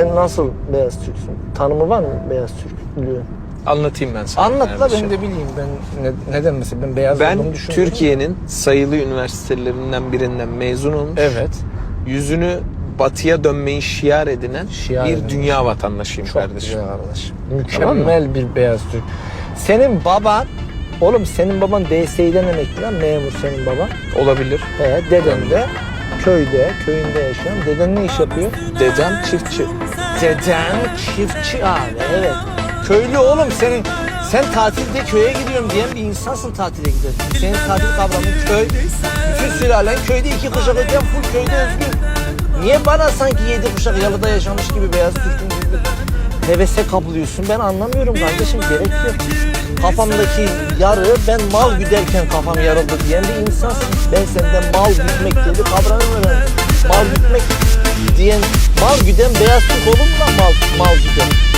Sen nasıl beyaz Türksün? Tanımı var mı beyaz Türklüğün? Anlatayım ben sana. Anlat la ben de bileyim. Ben ne- neden mesela ben beyaz Ben olduğumu düşünüyorum. Türkiye'nin sayılı üniversitelerinden birinden mezun olmuş. Evet. Yüzünü batıya dönmeyi şiar edinen Şiar bir edinen. dünya vatandaşıyım Çok kardeşim. güzel kardeşim. Tamam? Mükemmel bir beyaz Türk. Senin baban, oğlum senin baban DSİ'den emekli lan memur senin baban. Olabilir. He, deden de köyde, köyünde yaşayan. Deden ne iş yapıyor? Dedem çiftçi. Deden çiftçi abi evet. Köylü oğlum senin sen tatilde köye gidiyorum diyen bir insansın tatile gidersin. Senin tatil kavramın köy. Bütün sülalen köyde iki kuşak öteyen full köyde özgür. Niye bana sanki yedi kuşak yalıda yaşamış gibi beyaz Türk'ün gibi hevese kapılıyorsun? Ben anlamıyorum kardeşim gerek yok. Kafamdaki yarı ben mal güderken kafam yarıldı diyen bir insansın. Ben senden mal gütmek diye bir kavramı. Mal gütmek diyen, mal güden beyaz Türk olur mu lan mal, mal güden?